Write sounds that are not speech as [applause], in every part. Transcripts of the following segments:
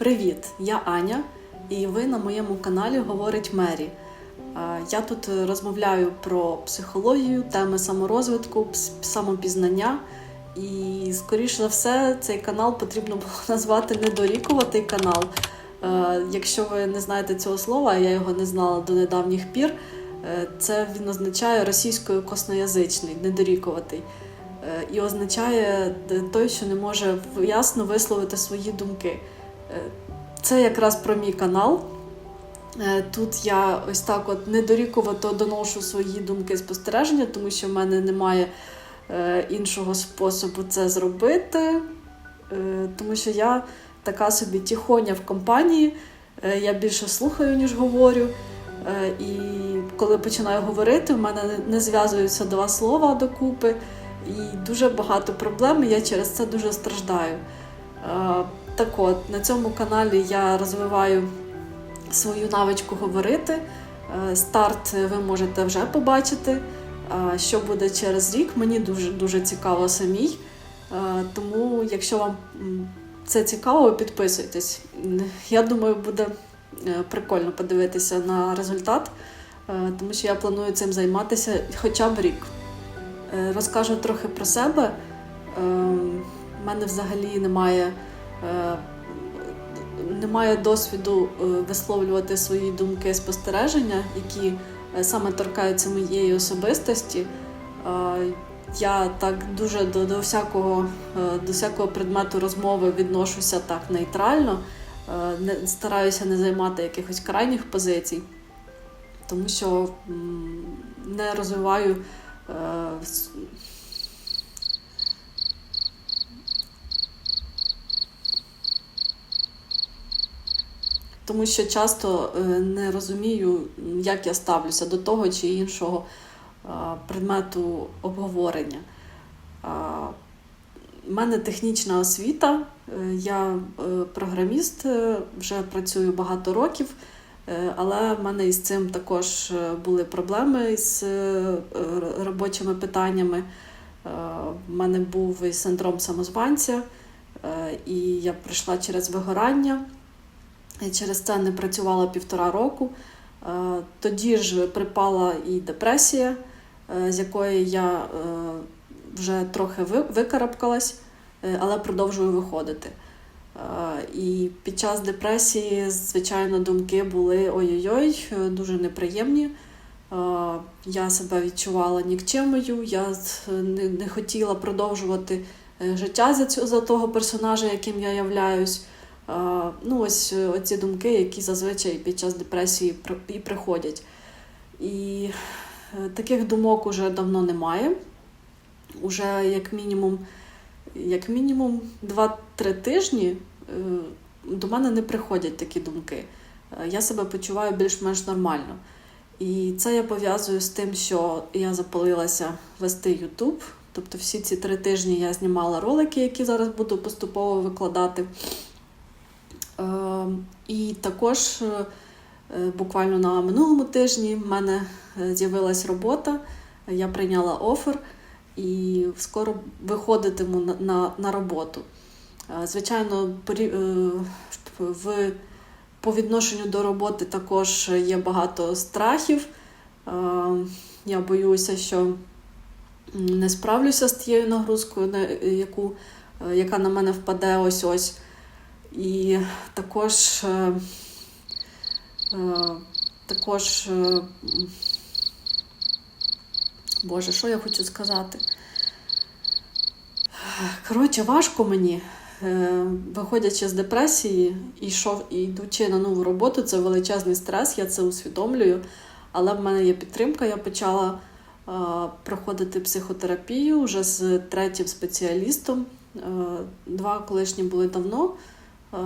Привіт! Я Аня, і ви на моєму каналі Говорить Мері. Я тут е, розмовляю про психологію, теми саморозвитку, самопізнання. І, скоріш за все, цей канал потрібно було [laughs] назвати недорікуватий канал. Е, Якщо ви не знаєте цього слова, я його не знала до недавніх пір. е, Це він означає російською косноязичний, недорікуватий. Е, І означає той, що не може ясно висловити свої думки. Е, Це якраз про мій канал. Е, Тут я ось так от недорікувато доношу свої думки і спостереження, тому що в мене немає е, іншого способу це зробити. Тому що я така собі тихоня в компанії, я більше слухаю, ніж говорю. І коли починаю говорити, в мене не- не зв'язуються два слова докупи, і дуже багато проблем, і я через це дуже страждаю. Е, Так от, на цьому каналі я розвиваю свою навичку говорити. Е, Старт ви можете вже побачити. Що буде через рік, мені дуже дуже цікаво самій. Е, Тому, якщо вам це цікаво, підписуйтесь. Я думаю, буде е, прикольно подивитися на результат, е, тому що я планую цим займатися хоча б рік. Е, Розкажу трохи про себе. У мене взагалі немає, е, немає досвіду е, висловлювати свої думки спостереження, які е, саме торкаються моєї особистості. Я так дуже до, до, всякого, до всякого предмету розмови відношуся так нейтрально, не, стараюся не займати якихось крайніх позицій, тому що не розвиваю тому що часто е, не розумію, як я ставлюся до того чи іншого е, предмету обговорення. У мене технічна освіта, е, я е, програміст, е, вже працюю багато років, е, але в мене із цим також е, були проблеми з е, робочими питаннями. У мене був і синдром самозванця, е, і я пройшла через вигорання. Через це не працювала півтора року. Е, Тоді ж припала і депресія, е, з якої я е, вже трохи ви- викарабкалась, але продовжую виходити. І під час депресії, звичайно, думки були ой-ой-ой, дуже неприємні. Я себе відчувала нікчемою, я не, хотіла продовжувати життя за того персонажа, яким я являюсь. Ну, ось е, оці думки, які зазвичай під час депресії і приходять. І е, таких думок уже давно немає. Уже як мінімум, як мінімум 2-3 тижні е, до мене не приходять такі думки. Я себе почуваю більш-менш нормально. І це я пов'язую з тим, що я запалилася вести YouTube. Тобто всі ці три тижні я знімала ролики, які зараз буду поступово викладати. Е, І також е, буквально на минулому тижні в мене е, з'явилась робота, я прийняла офер і скоро виходитиму на, на, на роботу. Е, Звичайно, в, по відношенню до роботи також є багато страхів. Я боюся, що не справлюся з тією нагрузкою, яку, яка на мене впаде ось ось. І також, е, е, також, е, Боже, що я хочу сказати? Коротше, важко мені, виходячи з депресії, і йшов, йдучи на нову роботу, це величезний стрес, я це усвідомлюю. Але в мене є підтримка. Я почала проходити психотерапію вже з третім спеціалістом. Два колишні були давно. Е,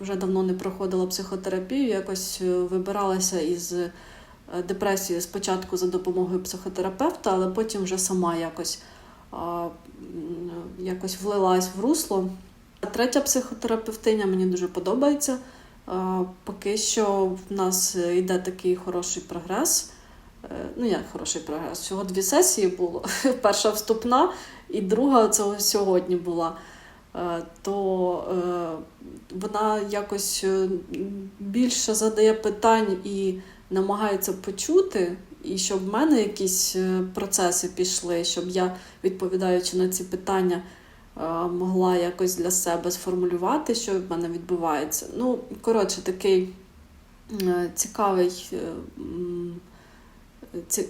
Вже давно не проходила психотерапію, якось е, вибиралася із е, депресії спочатку за допомогою психотерапевта, але потім вже сама якось, якось влилась в русло. Третя психотерапевтиня мені дуже подобається. Поки що в нас йде такий хороший прогрес. Ну, як хороший прогрес? Всього дві сесії було. [laughs] Перша вступна і друга це сьогодні була. Е, то е, вона якось е, більше задає питань і намагається почути, і щоб в мене якісь процеси пішли, щоб я, відповідаючи на ці питання, могла якось для себе сформулювати, що в мене відбувається. Ну, коротше, такий цікавий,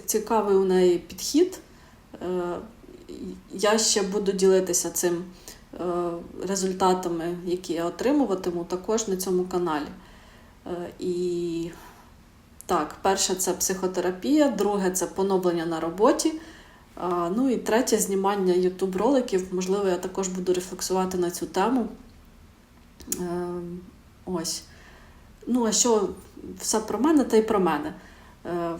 цікавий у неї підхід. Я ще буду ділитися цим результатами, які я отримуватиму, також на цьому каналі. Е, І так, перше це психотерапія, друге це поноблення на роботі. Ну і третє знімання YouTube роликів. Можливо, я також буду рефлексувати на цю тему. Е, Ось. Ну, а що все про мене, та й про мене. Е,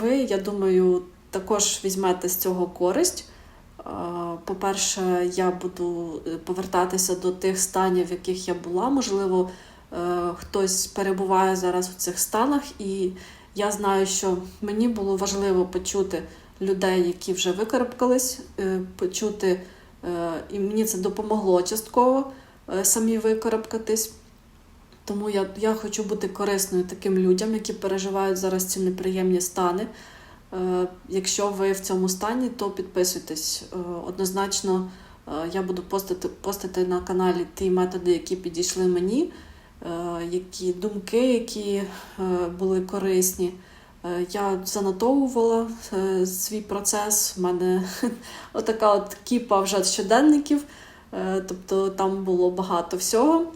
Ви, я думаю, також візьмете з цього користь. По-перше, я буду е, повертатися до тих станів, в яких я була. Можливо, е, хтось перебуває зараз в цих станах, і я знаю, що мені було важливо почути людей, які вже викарабкались, е, почути, і мені це допомогло частково самі викарабкатись. Тому я, я хочу бути корисною таким людям, які переживають зараз ці неприємні стани. Е, Якщо ви в цьому стані, то підписуйтесь. Е, Однозначно, е, я буду постити, постити на каналі ті методи, які підійшли мені, які думки, які були корисні. Я занотовувала свій процес. У мене [laughs] отака от кіпа вже щоденників, тобто там було багато всього.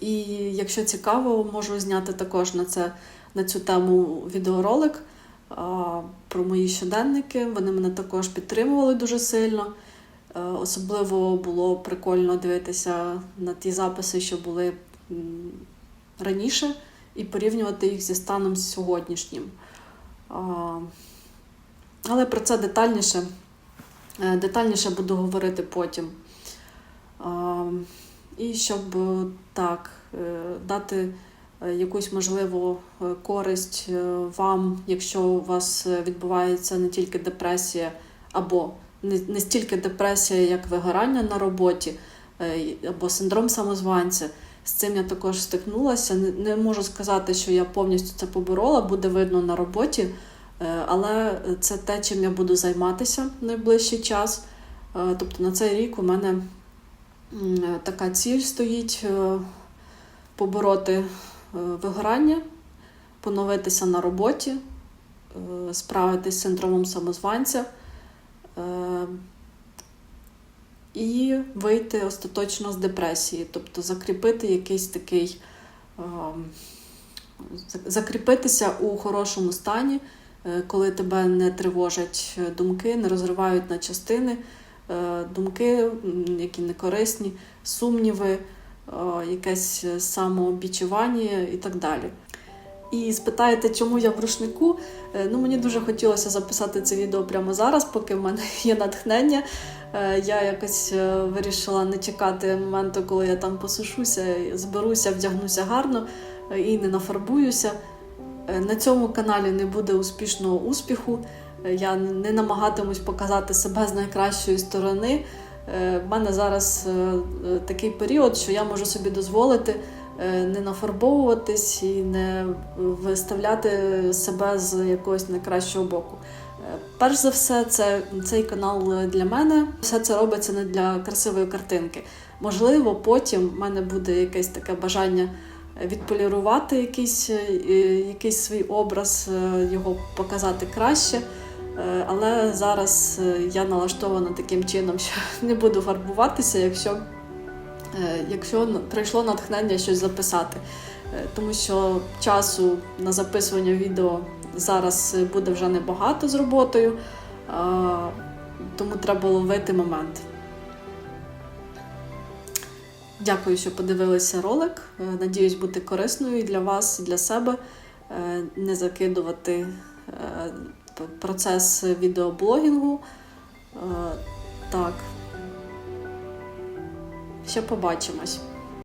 І якщо цікаво, можу зняти також на, це, на цю тему відеоролик про мої щоденники. Вони мене також підтримували дуже сильно. Е, Особливо було прикольно дивитися на ті записи, що були раніше, і порівнювати їх зі станом сьогоднішнім. Але про це детальніше, е, детальніше буду говорити потім. І щоб е, так дати якусь можливу е, користь е, вам, якщо у вас е, відбувається не тільки депресія, або не, стільки депресія, як вигорання на роботі, е, або синдром самозванця. З цим я також стикнулася. Не, можу сказати, що я повністю це поборола, буде видно на роботі, е, але це те, чим я буду займатися в найближчий час. Е, Тобто на цей рік у мене е, така ціль стоїть е, побороти е, вигорання, поновитися на роботі, е, справитись з синдромом самозванця е, і вийти остаточно з депресії, тобто закріпити якийсь такий, е, закріпитися у хорошому стані, е, коли тебе не тривожать е, думки, не розривають на частини е, думки, які не корисні, сумніви, е, якесь самообічування і так далі. І спитаєте, чому я в рушнику? Е, Ну, мені дуже хотілося записати це відео прямо зараз, поки в мене [laughs] є натхнення. Е, Я якось е, вирішила не чекати моменту, коли я там посушуся, зберуся, вдягнуся гарно е, і не нафарбуюся. Е, На цьому каналі не буде успішного успіху. Е, Я не намагатимусь показати себе з найкращої сторони. Е, В мене зараз е, е, такий період, що я можу собі дозволити не нафарбовуватись і не виставляти себе з якогось найкращого боку. Перш за все, це цей канал для мене. Все це робиться не для красивої картинки. Можливо, потім в мене буде якесь таке бажання відполірувати якийсь, якийсь свій образ, його показати краще. Е, Але зараз е, я налаштована таким чином, що [laughs] не буду фарбуватися, якщо, е, якщо прийшло натхнення щось записати. Тому що часу на записування відео зараз буде вже небагато з роботою, тому треба ловити момент. Дякую, що подивилися ролик. Надіюсь бути корисною для вас, і для себе, не закидувати процес відеоблогінгу. Е, Так. Ще побачимось.